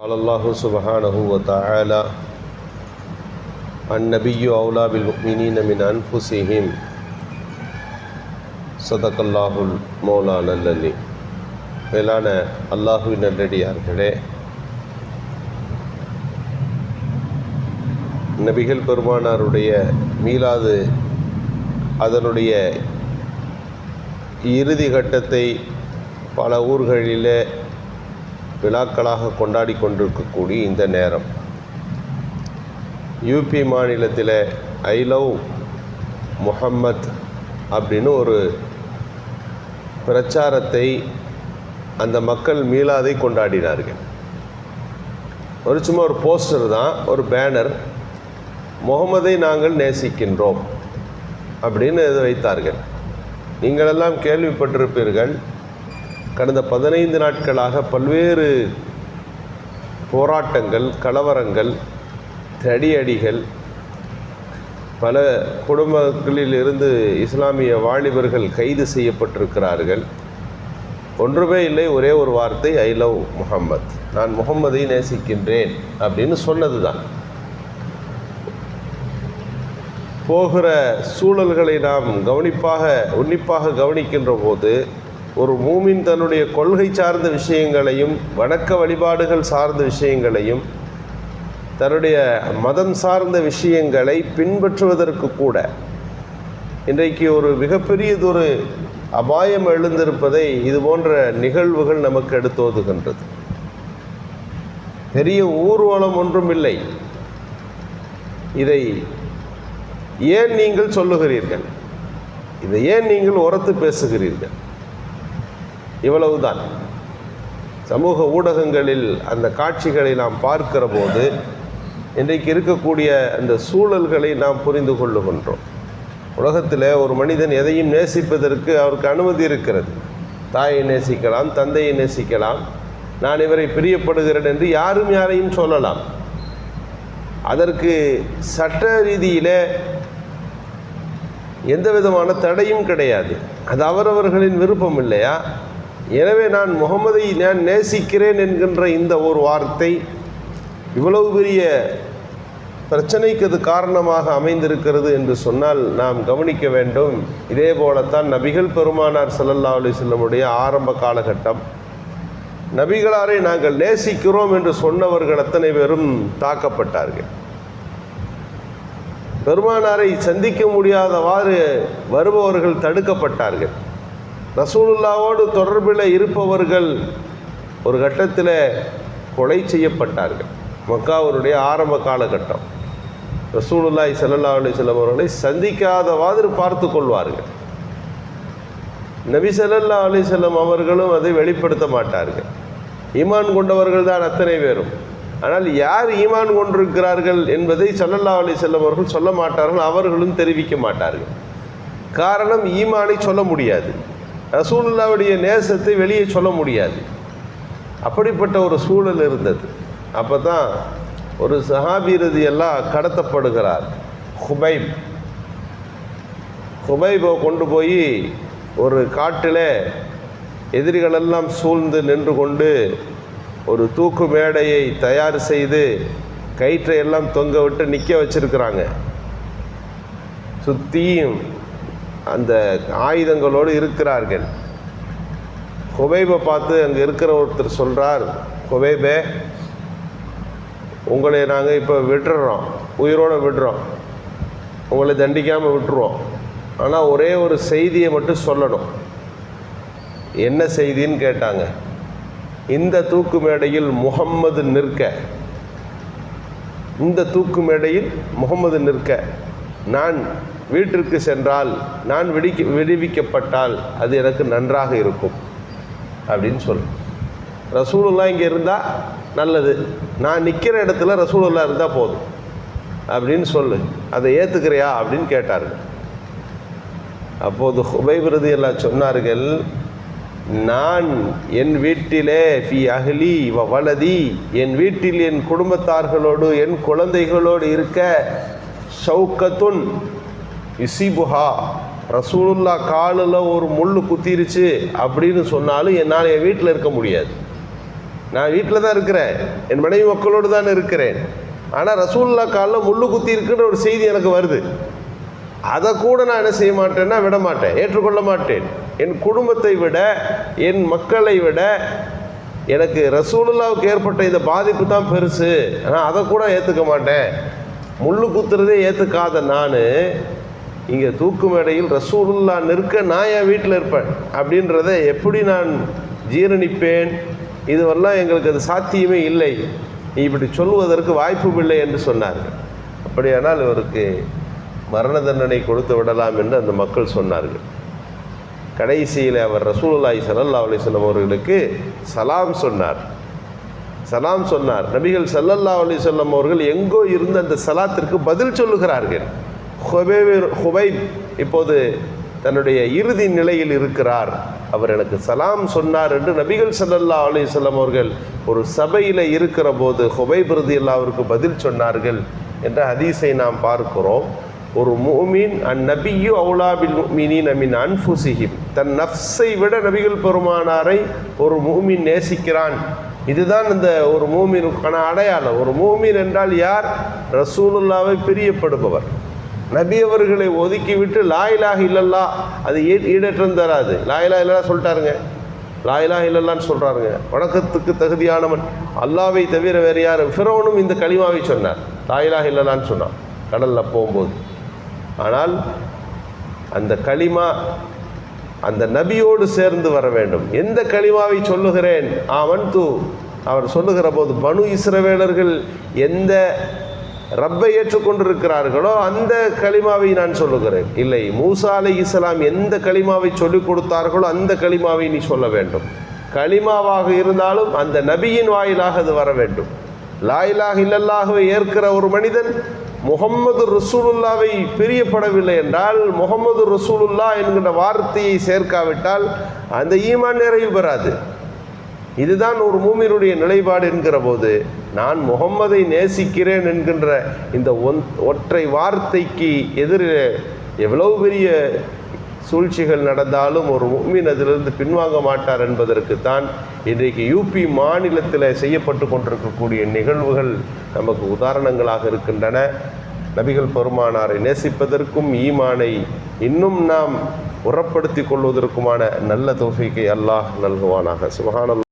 قال الله سبحانه وتعالى النبي أولى بالمؤمنين من أنفسهم صدق الله المولانا الذي மேலான அல்லாஹுவின் நல்லடியார்களே நபிகள் பெருமானாருடைய மீளாது அதனுடைய இறுதி கட்டத்தை பல ஊர்களிலே விழாக்களாக கொண்டாடி கொண்டிருக்கக்கூடிய இந்த நேரம். யூபி மாநிலத்தில் ஐ லவ் முஹம்மத் அப்படின்னு ஒரு பிரச்சாரத்தை அந்த மக்கள் மீளாதை கொண்டாடினார்கள். ஒரு சும்மா ஒரு போஸ்டர் தான் ஒரு பேனர் முகமதை நாங்கள் நேசிக்கின்றோம் அப்படின்னு இது வைத்தார்கள். நீங்களெல்லாம் கேள்விப்பட்டிருப்பீர்கள் கடந்த பதினைந்து நாட்களாக பல்வேறு போராட்டங்கள் கலவரங்கள் தடியடிகள் பல குடும்பங்களில் இருந்து இஸ்லாமிய வாலிபர்கள் கைது செய்யப்பட்டிருக்கிறார்கள். ஒன்றுமே இல்லை ஒரே ஒரு வார்த்தை ஐ லவ் முகம்மத் நான் முகம்மதை நேசிக்கின்றேன் அப்படின்னு சொன்னது தான் போகிற சூழல்களை நாம் கவனிப்பாக உன்னிப்பாக கவனிக்கின்ற போது ஒரு மூமின் தன்னுடைய கொள்கை சார்ந்த விஷயங்களையும் வணக்க வழிபாடுகள் சார்ந்த விஷயங்களையும் தன்னுடைய மதம் சார்ந்த விஷயங்களை பின்பற்றுவதற்கு கூட இன்றைக்கு ஒரு மிகப்பெரியதொரு அபாயம் எழுந்திருப்பதை இது போன்ற நிகழ்வுகள் நமக்கு எடுத்தோதுகின்றது பெரிய ஊர்வலம் ஒன்றும் இல்லை. இதை ஏன் நீங்கள் சொல்லுகிறீர்கள்? இதை ஏன் நீங்கள் உரத்து பேசுகிறீர்கள்? இவ்வளவுதான். சமூக ஊடகங்களில் அந்த காட்சிகளை நாம் பார்க்கிற போது இன்றைக்கு இருக்கக்கூடிய அந்த சூழல்களை நாம் புரிந்து கொள்ளுகின்றோம். உலகத்தில் ஒரு மனிதன் எதையும் நேசிப்பதற்கு அவருக்கு அனுமதி இருக்கிறது. தாயை நேசிக்கலாம் தந்தையை நேசிக்கலாம் நான் இவரை பிரியப்படுகிறேன் என்று யாரும் யாரையும் சொல்லலாம். அதற்கு சட்ட ரீதியில் எந்த விதமான தடையும் கிடையாது. அது அவரவர்களின் விருப்பம் இல்லையா? எனவே நான் முகமதை நான் நேசிக்கிறேன் என்கின்ற இந்த ஒரு வார்த்தை இவ்வளவு பெரிய பிரச்சனைக்கு அது காரணமாக அமைந்திருக்கிறது என்று சொன்னால் நாம் கவனிக்க வேண்டும். இதே போலத்தான் நபிகள் பெருமானார் சல்லல்லா அலி செல்லமுடைய ஆரம்ப காலகட்டம். நபிகளாரை நாங்கள் நேசிக்கிறோம் என்று சொன்னவர்கள் அத்தனை பேரும் தாக்கப்பட்டார்கள். பெருமானாரை சந்திக்க முடியாதவாறு வருபவர்கள் தடுக்கப்பட்டார்கள். ரசூலுல்லாவோடு தொடர்பில் இருப்பவர்கள் ஒரு கட்டத்தில் கொலை செய்யப்பட்டார்கள். மக்காவருடைய ஆரம்ப காலகட்டம். ரசூலுல்லாய் சல்லா செல்லம் அவர்களை சந்திக்காதவாறு பார்த்து கொள்வார்கள். நபி சல்லல்லா அலிசல்லம் அவர்களும் அதை வெளிப்படுத்த மாட்டார்கள். ஈமான் கொண்டவர்கள் தான் அத்தனை பேரும். ஆனால் யார் ஈமான் கொண்டிருக்கிறார்கள் என்பதை சல்லல்லா அலி செல்லம் அவர்கள் சொல்ல மாட்டார்கள் அவர்களும் தெரிவிக்க மாட்டார்கள். காரணம் ஈமானை சொல்ல முடியாது. ரசூலுல்லாவுடைய நேசத்தை வெளியே சொல்ல முடியாது. அப்படிப்பட்ட ஒரு சூழல் இருந்தது. அப்போ தான் ஒரு சஹாபிரதி எல்லாம் கடத்தப்படுகிறார். ஹுபைப். ஹுபைபை கொண்டு போய் ஒரு காட்டில் எதிரிகளெல்லாம் சூழ்ந்து நின்று கொண்டு ஒரு தூக்கு மேடையை தயார் செய்து கயிற்றை எல்லாம் தொங்க விட்டு நிற்க வச்சிருக்கிறாங்க. சுற்றியும் அந்த ஆயுதங்களோடு இருக்கிறார்கள். ஹுபைபை பார்த்து அங்கே இருக்கிற ஒருத்தர் சொல்கிறார் ஹுபைபே உங்களை நாங்கள் இப்போ விட்டுறோம் உயிரோடு விடுறோம் உங்களை தண்டிக்காமல் விட்டுருவோம். ஆனால் ஒரே ஒரு செய்தியை மட்டும் சொல்லணும். என்ன செய்தின்னு கேட்டாங்க. இந்த தூக்கு மேடையில் முகம்மது நிற்க. இந்த தூக்கு மேடையில் முகம்மது நிற்க. நான் வீட்டிற்கு சென்றால் நான் விடிக்க விடுவிக்கப்பட்டால் அது எனக்கு நன்றாக இருக்கும். அப்படின்னு சொல்லு ரசூலுல்லா இங்கே இருந்தால் நல்லது. நான் நிற்கிற இடத்துல ரசூலுல்லா இருந்தால் போதும். அப்படின்னு சொல்லு. அதை ஏற்றுக்கிறியா அப்படின்னு கேட்டார்கள். அப்போது ஹுபைபிரதி எல்லாம் சொன்னார்கள் நான் என் வீட்டிலே ஃபி அகலி வ வலதி என் வீட்டில் என் குடும்பத்தார்களோடு என் குழந்தைகளோடு இருக்க ஷவுக்கத்துன் இசிபுஹா ரசூலுல்லா காலில் ஒரு முள் குத்திருச்சு அப்படின்னு சொன்னாலும் என்னால் என் வீட்டில் இருக்க முடியாது. நான் வீட்டில் தான் இருக்கிறேன். என் மனைவி மக்களோடு தான் இருக்கிறேன். ஆனால் ரசூல்லா காலில் முள்ளு குத்தி இருக்குன்ற ஒரு செய்தி எனக்கு வருது. அதை கூட நான் என்ன செய்ய மாட்டேன்னா விட மாட்டேன். ஏற்றுக்கொள்ள மாட்டேன். என் குடும்பத்தை விட என் மக்களை விட எனக்கு ரசூலுல்லாவுக்கு ஏற்பட்ட இந்த பாதிப்பு தான் பெருசு. ஆனால் அதை கூட ஏற்றுக்க மாட்டேன். முள்ளு குத்துறதே ஏற்றுக்காத நான் இங்கே தூக்கு மேடையில் ரசூலுல்லா நிற்க நான் என் வீட்டில் இருப்பேன். அப்படின்றத எப்படி நான் ஜீரணிப்பேன்? இதுவெல்லாம் எங்களுக்கு அது சாத்தியமே இல்லை. இப்படி சொல்வதற்கு வாய்ப்பும் இல்லை என்று சொன்னார்கள். அப்படியானால் இவருக்கு மரண தண்டனை கொடுத்து விடலாம் என்று அந்த மக்கள் சொன்னார்கள். கடைசியில் அவர் ரசூலுல்லாஹி சல்லல்லா அலிஸ்லம் அவர்களுக்கு சலாம் சொன்னார். சலாம் சொன்னார். நபிகள் சல்லல்லா அலைஹி அவர்கள் எங்கோ இருந்து அந்த சலாத்திற்கு பதில் சொல்லுகிறார்கள். ஹுபைப் ஹுபைப் இப்போது தன்னுடைய இறுதி நிலையில் இருக்கிறார். அவர் எனக்கு சலாம் சொன்னார் என்று நபிகள் சல்லல்லா அலைஹி அவர்கள் ஒரு சபையில் இருக்கிற போது ஹுபைப் அவருக்கு பதில் சொன்னார்கள் என்ற ஹதீஸை நாம் பார்க்கிறோம். ஒரு மூமின் அந்நபியு அவுலாபில் மீனின் அமின் அன்புசிஹிம் தன் நஃப்ஸை விட நபிகள் பெருமானாரை ஒரு மூமின் நேசிக்கிறான். இதுதான் இந்த ஒரு மூமினுக்கான அடையாளம். ஒரு மூமின் என்றால் யார்? ரசூலுல்லாவை பிரியப்படுபவர். நபி அவர்களை ஒதுக்கிவிட்டு லாயிலாக இல்லல்லா அது ஈ- ஈடேற்றம் தராது. லாயிலா இல்லல்லா சொல்லிட்டாருங்க. லாயிலா இல்லல்லான்னு சொல்கிறாருங்க வணக்கத்துக்கு தகுதியானவன் அல்லாவை தவிர வேறு யார்? ஃபிரௌனும் இந்த களிமாவை சொன்னார். லாயிலா இல்லல்லான்னு சொன்னான். கடலில் போகும்போது. ஆனால் அந்த களிமா அந்த நபியோடு சேர்ந்து வர வேண்டும். எந்த களிமாவை சொல்லுகிறேன்? ஆவன் தூ அவர் சொல்லுகிற போது பனு இஸ்ரவேலர்கள் எந்த ரப்பை ஏற்றுக்கொண்டிருக்கிறார்களோ அந்த களிமாவை நான் சொல்லுகிறேன். இல்லை மூசா அலை இஸ்லாம் எந்த களிமாவை சொல்லிக் கொடுத்தார்களோ அந்த களிமாவை நீ சொல்ல வேண்டும். களிமாவாக இருந்தாலும் அந்த நபியின் வாயிலாக அது வர வேண்டும். லாயிலாக இல்லல்லாகவே ஏற்கிற ஒரு மனிதன் முகம்மது ரசூலுல்லாவை பிரியப்படவில்லை என்றால் முகம்மது ரசூலுல்லா என்கின்ற வார்த்தையை சேர்க்காவிட்டால் அந்த ஈமான் நிறைவு பெறாது. இதுதான் ஒரு மூமியினுடைய நிலைப்பாடு என்கிற போது நான் முகம்மதை நேசிக்கிறேன் என்கின்ற இந்த ஒன் ஒற்றை வார்த்தைக்கு எதிரே எவ்வளவு பெரிய சூழ்ச்சிகள் நடந்தாலும் ஒரு முக்மீன் அதிலிருந்து பின்வாங்க மாட்டார் என்பதற்கு தான் இன்றைக்கு யூபி மாநிலத்தில் செய்யப்பட்டு கொண்டிருக்கக்கூடிய நிகழ்வுகள் நமக்கு உதாரணங்களாக இருக்கின்றன. நபிகள் பெருமானாரை நேசிப்பதற்கும் ஈமானை இன்னும் நாம் உரப்படுத்திக் கொள்வதற்குமான நல்ல தோஃபிக்கை அல்லாஹ் நல்குவானாக. சுபஹானல்லாஹ்